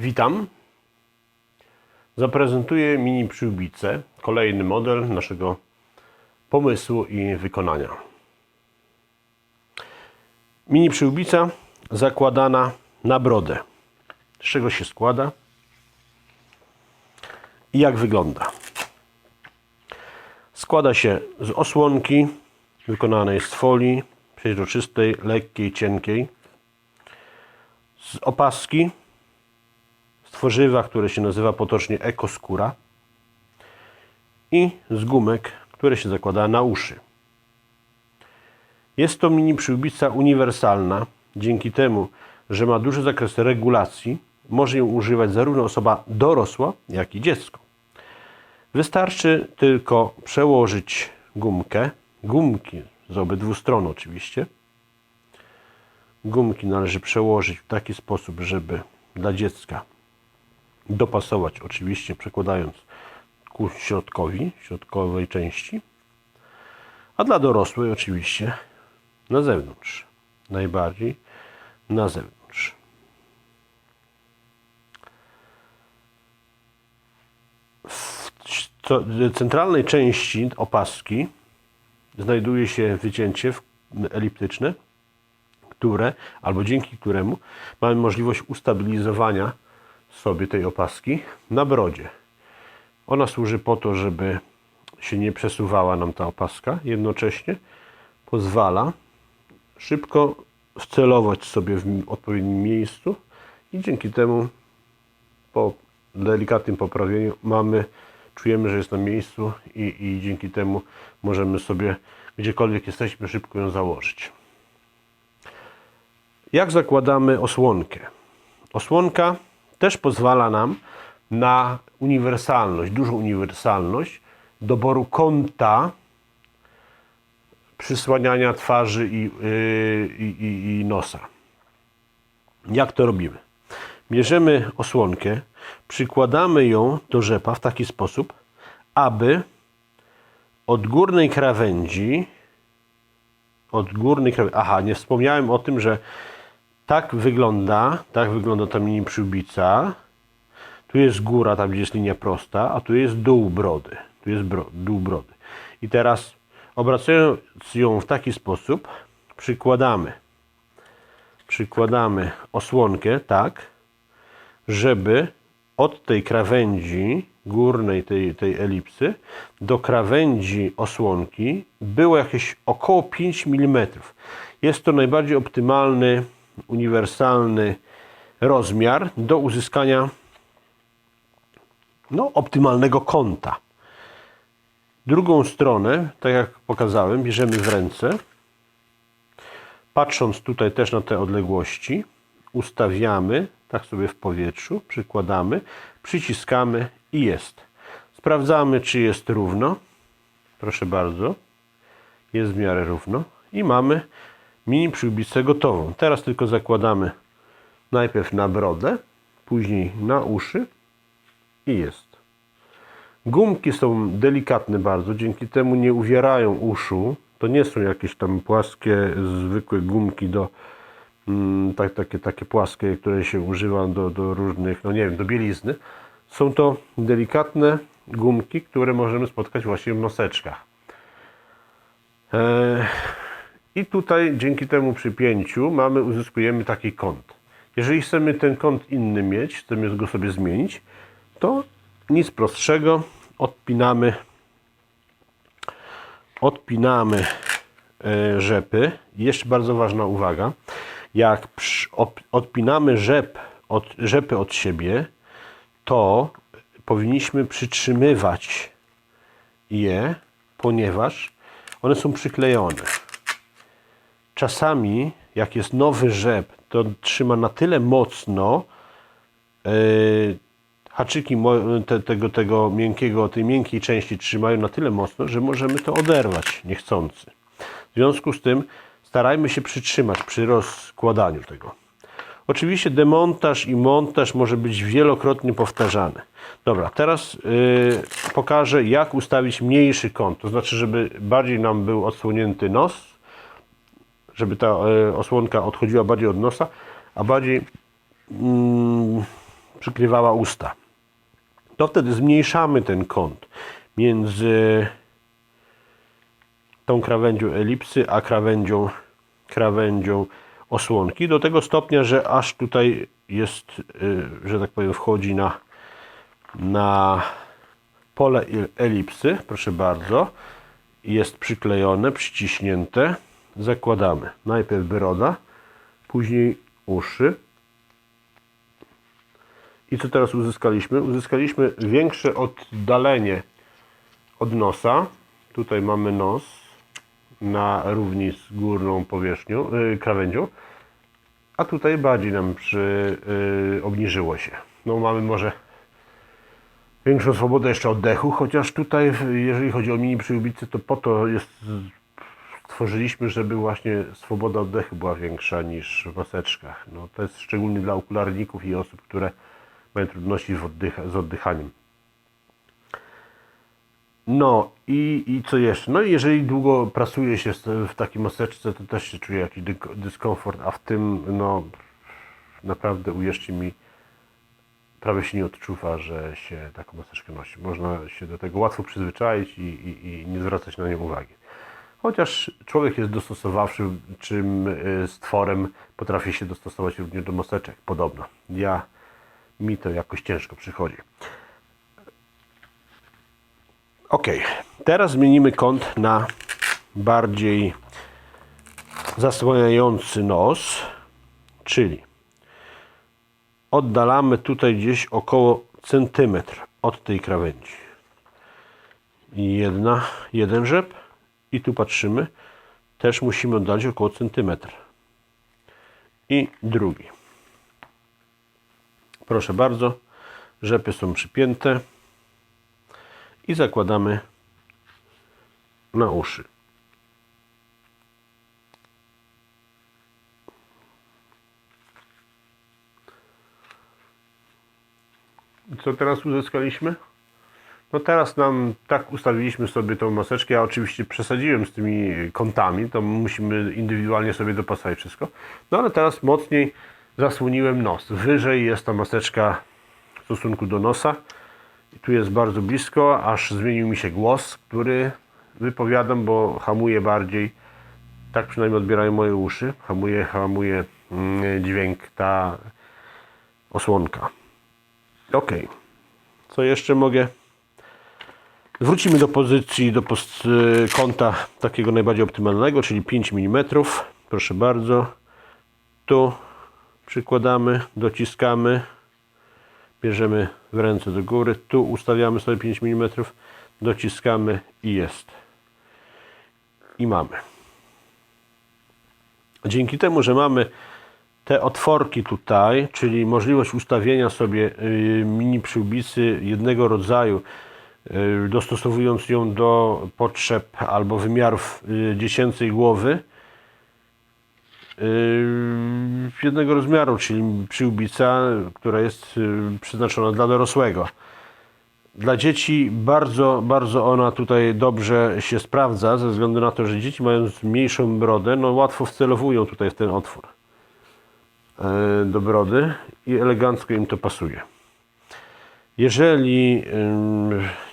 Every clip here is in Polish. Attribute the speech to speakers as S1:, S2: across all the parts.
S1: Witam. Zaprezentuję mini przyłbicę, kolejny model naszego pomysłu i wykonania. Mini przyłbica zakładana na brodę. Z czego się składa i jak wygląda. Składa się z osłonki wykonanej z folii przeźroczystej, lekkiej, cienkiej, z opaski tworzywa, które się nazywa potocznie ekoskóra i z gumek, które się zakłada na uszy. Jest to mini przyłbica uniwersalna, dzięki temu, że ma duży zakres regulacji, może ją używać zarówno osoba dorosła, jak i dziecko. Wystarczy tylko przełożyć gumkę, gumki z obydwu stron oczywiście. Gumki należy przełożyć w taki sposób, żeby dla dziecka dopasować, oczywiście przekładając ku środkowi, środkowej części, a dla dorosłej oczywiście na zewnątrz, najbardziej na zewnątrz. W centralnej części opaski znajduje się wycięcie eliptyczne, które, albo dzięki któremu mamy możliwość ustabilizowania sobie tej opaski na brodzie. Ona służy po to, żeby się nie przesuwała nam ta opaska, jednocześnie pozwala szybko wcelować sobie w odpowiednim miejscu i dzięki temu po delikatnym poprawieniu mamy, czujemy, że jest na miejscu i, i dzięki temu możemy sobie gdziekolwiek jesteśmy szybko ją założyć. Jak zakładamy osłonkę? Osłonka też pozwala nam na uniwersalność, dużą uniwersalność doboru kąta przysłaniania twarzy i, yy, i, i, i nosa. Jak to robimy? Bierzemy osłonkę, przykładamy ją do rzepa w taki sposób, aby od górnej krawędzi, od górnej krawędzi, aha, nie wspomniałem o tym, że tak wygląda, tak wygląda ta mini przyłbica. Tu jest góra, tam gdzie jest linia prosta, a tu jest dół brody. Tu jest bro, dół brody. I teraz obracając ją w taki sposób, przykładamy przykładamy osłonkę tak, żeby od tej krawędzi górnej tej, tej elipsy do krawędzi osłonki było jakieś około 5 mm. Jest to najbardziej optymalny, uniwersalny rozmiar do uzyskania no, optymalnego kąta. Drugą stronę, tak jak pokazałem, bierzemy w ręce Patrząc tutaj też na te odległości, ustawiamy tak sobie w powietrzu, przykładamy, przyciskamy i jest. Sprawdzamy, czy jest równo. Proszę bardzo, jest w miarę równo i mamy mini przyłbicę gotową. Teraz tylko zakładamy najpierw na brodę, później na uszy i jest. Gumki są delikatne bardzo, dzięki temu nie uwierają uszu. To nie są jakieś tam płaskie, zwykłe gumki do mm, tak, takie, takie płaskie, które się używa do, do różnych, no nie wiem, do bielizny. Są to delikatne gumki, które możemy spotkać właśnie w noseczkach. Eee, I tutaj dzięki temu przypięciu mamy, uzyskujemy taki kąt. Jeżeli chcemy ten kąt inny mieć, chcemy go sobie zmienić, to nic prostszego, odpinamy odpinamy e, rzepy. Jeszcze bardzo ważna uwaga. Jak odpinamy rzep od, rzepy od siebie, to powinniśmy przytrzymywać je, ponieważ one są przyklejone. Czasami, jak jest nowy rzep, to trzyma na tyle mocno, Yy, haczyki te, tego, tego miękkiego, tej miękkiej części trzymają na tyle mocno, że możemy to oderwać niechcący. W związku z tym starajmy się przytrzymać przy rozkładaniu tego. Oczywiście demontaż i montaż może być wielokrotnie powtarzany. Dobra, teraz yy, pokażę jak ustawić mniejszy kąt, to znaczy żeby bardziej nam był odsłonięty nos, żeby ta e, osłonka odchodziła bardziej od nosa, a bardziej mm, przykrywała usta. To wtedy zmniejszamy ten kąt między tą krawędzią elipsy, a krawędzią, krawędzią osłonki do tego stopnia, że aż tutaj jest, y, że tak powiem, wchodzi na, na pole el- elipsy, proszę bardzo, jest przyklejone, przyciśnięte. Zakładamy najpierw broda, później uszy. I co teraz uzyskaliśmy? Uzyskaliśmy większe oddalenie od nosa. Tutaj mamy nos na równi z górną powierzchnią, yy, krawędzią. A tutaj bardziej nam przy, yy, obniżyło się. No mamy może większą swobodę jeszcze oddechu, chociaż tutaj, jeżeli chodzi o mini przyłbice, to po to jest, stworzyliśmy, żeby właśnie swoboda oddechu była większa niż w maseczkach. No, to jest szczególnie dla okularników i osób, które mają trudności oddycha, z oddychaniem. No i, i co jeszcze? No jeżeli długo pracuje się w takiej maseczce, to też się czuje jakiś dyskomfort, a w tym, no naprawdę uwierzcie mi, prawie się nie odczuwa, że się taką maseczkę nosi. Można się do tego łatwo przyzwyczaić i, i, i nie zwracać na nią uwagi. Chociaż człowiek jest dostosowawczym czym y, stworem, potrafi się dostosować również do maseczek, podobno. Ja, mi to jakoś ciężko przychodzi. Ok, teraz zmienimy kąt na bardziej zasłaniający nos, czyli oddalamy tutaj gdzieś około centymetr od tej krawędzi. Jedna, jeden rzep i tu patrzymy, też musimy oddalić około centymetr. I drugi. Proszę bardzo, rzepy są przypięte i zakładamy na uszy. Co teraz uzyskaliśmy? No teraz nam tak ustawiliśmy sobie tą maseczkę. Ja oczywiście przesadziłem z tymi kątami, to musimy indywidualnie sobie dopasować wszystko. No ale teraz mocniej zasłoniłem nos. Wyżej jest ta maseczka w stosunku do nosa. I tu jest bardzo blisko, aż zmienił mi się głos, który wypowiadam, bo hamuje bardziej. Tak przynajmniej odbierają moje uszy. Hamuje, hamuje mm, dźwięk ta osłonka. Ok. Co jeszcze mogę? Wrócimy do pozycji, do post- y, kąta takiego najbardziej optymalnego, czyli 5 mm. Proszę bardzo. Tu przykładamy, dociskamy, bierzemy w ręce do góry, tu ustawiamy sobie 5 mm, dociskamy i jest. I mamy. Dzięki temu, że mamy te otworki tutaj, czyli możliwość ustawienia sobie y, mini przyłbicy jednego rodzaju, dostosowując ją do potrzeb albo wymiarów y, dziecięcej głowy, y, jednego rozmiaru, czyli przyłbica, która jest y, przeznaczona dla dorosłego. Dla dzieci bardzo, bardzo ona tutaj dobrze się sprawdza, ze względu na to, że dzieci mając mniejszą brodę, no łatwo wcelowują tutaj w ten otwór do brody i elegancko im to pasuje. Jeżeli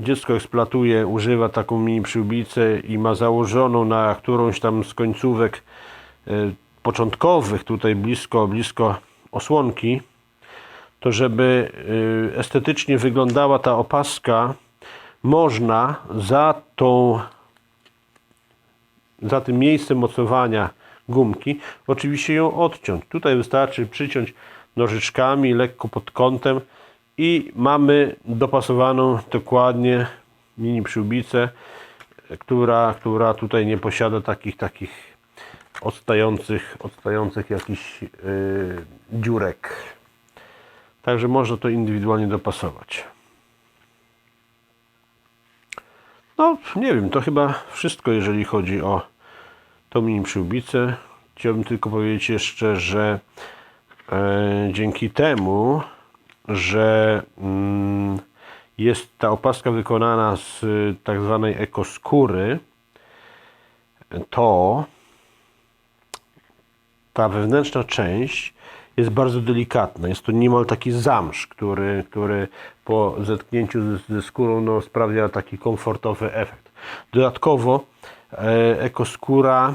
S1: dziecko eksploatuje, używa taką mini przyłbicę i ma założoną na którąś tam z końcówek y, początkowych, tutaj blisko, blisko osłonki, to żeby y, estetycznie wyglądała ta opaska, można za tą za tym miejscem mocowania gumki, oczywiście ją odciąć. Tutaj wystarczy przyciąć nożyczkami lekko pod kątem i mamy dopasowaną dokładnie mini przyłbicę, która, która tutaj nie posiada takich takich odstających, odstających jakichś yy, dziurek. Także można to indywidualnie dopasować. No, nie wiem, to chyba wszystko, jeżeli chodzi o tą mini przyłbicę. Chciałbym tylko powiedzieć jeszcze, że e, dzięki temu, że mm, jest ta opaska wykonana z y, tak zwanej ekoskóry, to ta wewnętrzna część jest bardzo delikatna. Jest to niemal taki zamsz, który, który po zetknięciu ze, ze skórą no, sprawia taki komfortowy efekt. Dodatkowo e, ekoskóra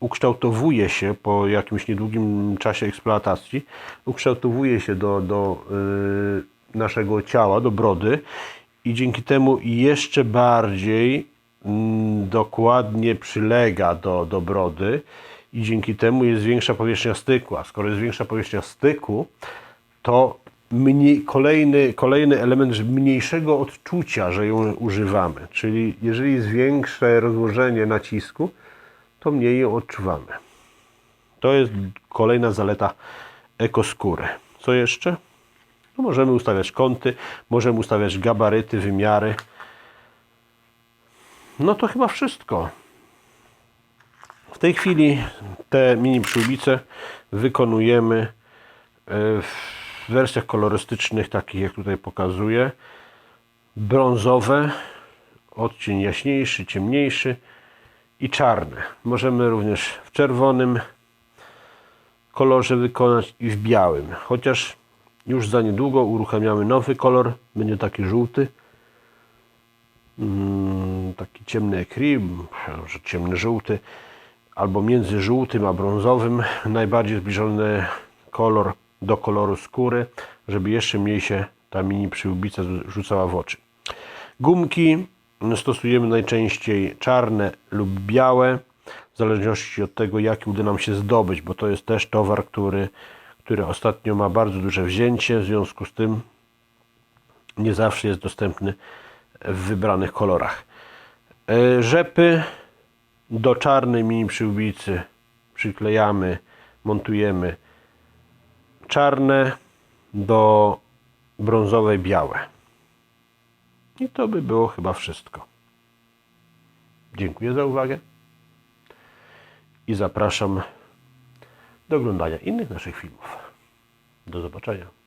S1: ukształtowuje się po jakimś niedługim czasie eksploatacji, ukształtowuje się do, do y, naszego ciała, do brody i dzięki temu jeszcze bardziej mm, dokładnie przylega do, do brody i dzięki temu jest większa powierzchnia styku. A skoro jest większa powierzchnia styku, to mniej, kolejny, kolejny element mniejszego odczucia, że ją używamy. Czyli jeżeli jest większe rozłożenie nacisku, to mniej ją odczuwamy. To jest kolejna zaleta ekoskóry. Co jeszcze? No możemy ustawiać kąty, możemy ustawiać gabaryty, wymiary. No to chyba wszystko. W tej chwili te mini przyłbice wykonujemy e, w wersjach kolorystycznych, takich jak tutaj pokazuję. Brązowe, odcień jaśniejszy, ciemniejszy i czarne. Możemy również w czerwonym kolorze wykonać i w białym. Chociaż już za niedługo uruchamiamy nowy kolor. Będzie taki żółty. Mm, taki ciemny ekri, może ciemny żółty. Albo między żółtym a brązowym. Najbardziej zbliżony kolor do koloru skóry, żeby jeszcze mniej się ta mini przyłbica rzucała w oczy. Gumki stosujemy najczęściej czarne lub białe, w zależności od tego, jaki uda nam się zdobyć, bo to jest też towar, który, który ostatnio ma bardzo duże wzięcie, w związku z tym nie zawsze jest dostępny w wybranych kolorach. E, Rzepy do czarnej mini przyłbicy przyklejamy, montujemy czarne, do brązowej białe. I to by było chyba wszystko. Dziękuję za uwagę i zapraszam do oglądania innych naszych filmów. Do zobaczenia.